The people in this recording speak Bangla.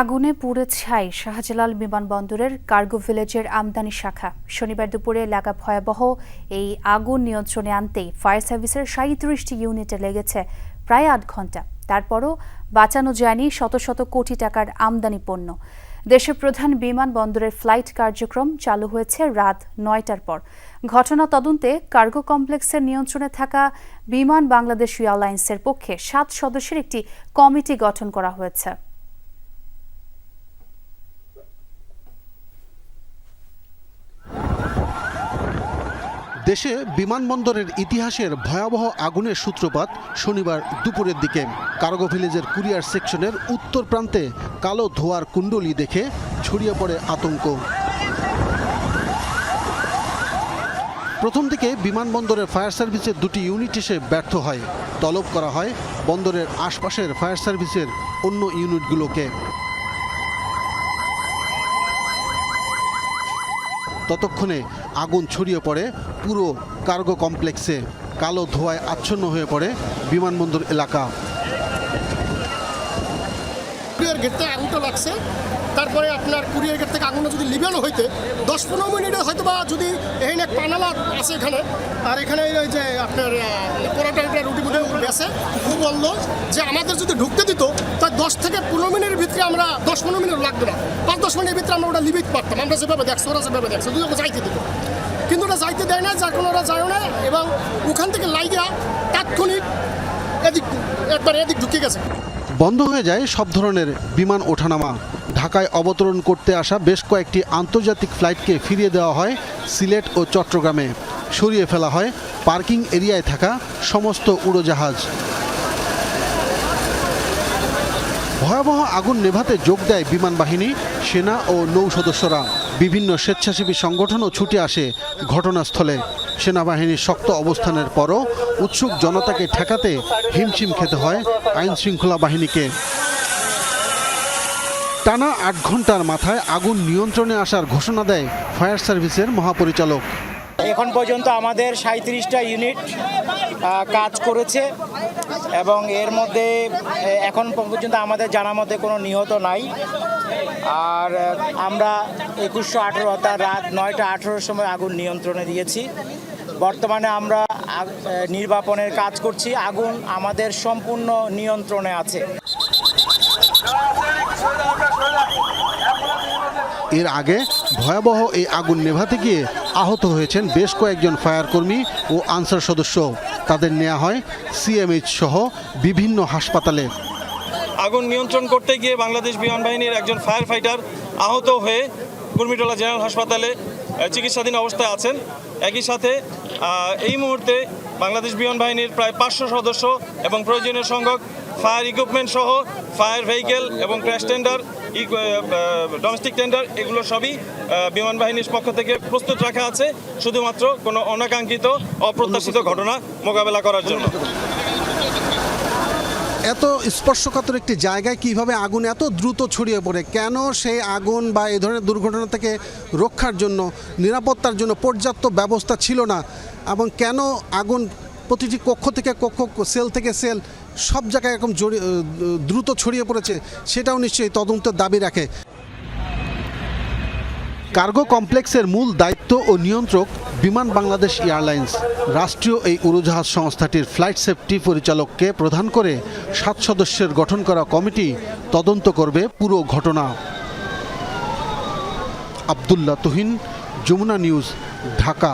আগুনে পুড়ে ছাই শাহজালাল বিমানবন্দরের কার্গো ভিলেজের আমদানি শাখা। শনিবার দুপুরে লাগা ভয়াবহ এই আগুন নিয়ন্ত্রণে আনতেই ফায়ার সার্ভিসের সাঁত্রিশটি ইউনিটে লেগেছে প্রায় আট ঘণ্টা। তারপরও বাঁচানো যায়নি শত শত কোটি টাকার আমদানি পণ্য। দেশের প্রধান বিমানবন্দরের ফ্লাইট কার্যক্রম চালু হয়েছে রাত নয়টার পর। ঘটনা তদন্তে কার্গো কমপ্লেক্সের নিয়ন্ত্রণে থাকা বিমান বাংলাদেশ এয়ারলাইন্সের পক্ষে সাত সদস্যের একটি কমিটি গঠন করা হয়েছে। দেশে বিমানবন্দরের ইতিহাসের ভয়াবহ আগুনের সূত্রপাত শনিবার দুপুরের দিকে। কার্গো ভিলেজের কুরিয়ার সেকশনের উত্তর প্রান্তে কালো ধোয়ার কুণ্ডলি দেখে ছড়িয়ে পড়ে আতঙ্ক। প্রথম দিকে বিমানবন্দরের ফায়ার সার্ভিসের দুটি ইউনিট এসে ব্যর্থ হয়। তলব করা হয় বন্দরের আশপাশের ফায়ার সার্ভিসের অন্য ইউনিটগুলোকে। ততক্ষণে আগুন ছড়িয়ে পড়ে। পুরো কার্গো কমপ্লেক্সে কালো ধোঁয়ায় আচ্ছন্ন হয়ে পড়ে বিমানবন্দর এলাকা। কুরিয়ার গেট থেকে আগুনটা লাগছে। তারপরে আপনার কুরিয়ার গেট থেকে আগুনটা যদি লিবেলও হইতে, দশ পনেরো মিনিটে হয়তো বা যদি এক পানালা আছে এখানে। আর এখানে ওই যে আপনার পরোটা রুটি বেসে ও বলল যে আমাদের যদি ঢুকতে দিত তার দশ থেকে পনেরো মিনিটের ভিতরে আমরা, দশ পনেরো মিনিট লাগবে না। পাঁচ দশ মিনিটের ভিতরে আমরা ওটা লিমিট পারতাম। আমরা যেভাবে দেখছি, ওরা যেভাবে দেখছে ওকে যাইতে দিত। কিন্তু ওরা যাইতে দেয় না যার কোনো ওরা যায় না এবং ওখান থেকে লাইগা তাৎক্ষণিক এদিক একবার এদিক ঢুকে গেছে। বন্ধ হয়ে যায় সব ধরনের বিমান ওঠানামা। ঢাকায় অবতরণ করতে আসা বেশ কয়েকটি আন্তর্জাতিক ফ্লাইটকে ফিরিয়ে দেওয়া হয় সিলেট ও চট্টগ্রামে। সরিয়ে ফেলা হয়। পার্কিং এরিয়ায় থাকা সমস্ত উড়োজাহাজ। ভয়াবহ আগুন নেভাতে যোগ দেয় বিমান বাহিনী, সেনা ও নৌ সদস্যরা। বিভিন্ন স্বেচ্ছাসেবী সংগঠনও ছুটে আসে ঘটনাস্থলে। সেনাবাহিনীর শক্ত অবস্থানের পরও উৎসুক জনতাকে ঠেকাতে হিমশিম খেতে হয় আইন শৃঙ্খলা বাহিনীকে। টানা আট ঘণ্টার মাথায় আগুন নিয়ন্ত্রণে আসার ঘোষণা দেয় ফায়ার সার্ভিসের মহাপরিচালক। এখন পর্যন্ত আমাদের সাঁত্রিশটা ইউনিট কাজ করেছে এবং এর মধ্যে এখন পর্যন্ত আমাদের জানা মতে কোনো নিহত নাই। আর আমরা একুশশো আঠেরো অর্থাৎ রাত নয়টা আঠেরোর সময় আগুন নিয়ন্ত্রণে দিয়েছি। বর্তমানে আমরা নির্বাপনের কাজ করছি। আগুন আমাদের সম্পূর্ণ নিয়ন্ত্রণে আছে। এর আগে ভয়াবহ এই আগুন নেভাতে গিয়ে আহত হয়েছেন বেশ কয়েকজন ফায়ার কর্মী ও আনসার সদস্য। তাদের নেওয়া হয় সিএমএইচ সহ বিভিন্ন হাসপাতালে। আগুন নিয়ন্ত্রণ করতে গিয়ে বাংলাদেশ বিমান বাহিনীর একজন ফায়ার ফাইটার আহত হয়ে কুর্মিটোলা জেনারেল হাসপাতালে চিকিৎসাধীন অবস্থায় আছেন। একই সাথে এই মুহূর্তে বাংলাদেশ বিমান বাহিনীর প্রায় পাঁচশো সদস্য এবং প্রয়োজনীয় সংখ্যক ফায়ার ইকুইপমেন্ট সহ ফায়ার ভেহিকেল এবং ক্র্যাশ টেন্ডার ডোমেস্টিক টেন্ডার এগুলো সবই বিমান বাহিনীর পক্ষ থেকে প্রস্তুত রাখা আছে। শুধুমাত্র কোনো অনাকাঙ্ক্ষিত, অপ্রত্যাশিত ঘটনা মোকাবেলা করার জন্য। এত স্পর্শকাতর একটি জায়গায় কীভাবে আগুন এত দ্রুত ছড়িয়ে পড়ে? কেন সেই আগুন বা এই ধরনের দুর্ঘটনা থেকে রক্ষার জন্য, নিরাপত্তার জন্য পর্যাপ্ত ব্যবস্থা ছিল না? এবং কেন আগুন প্রতিটি কক্ষ থেকে কক্ষ, সেল থেকে সেল সব জায়গায় এরকম দ্রুত ছড়িয়ে পড়েছে, সেটাও নিশ্চয়ই তদন্তের দাবি রাখে। কার্গো কমপ্লেক্সের মূল দায়িত্ব ও নিয়ন্ত্রক বিমান বাংলাদেশ এয়ারলাইন্স। রাষ্ট্রীয় এই উড়োজাহাজ সংস্থাটির ফ্লাইট সেফটি পরিচালককে প্রধান করে সাত সদস্যের গঠন করা কমিটি তদন্ত করবে পুরো ঘটনা। আবদুল্লাহ তুহিন, যমুনা নিউজ, ঢাকা।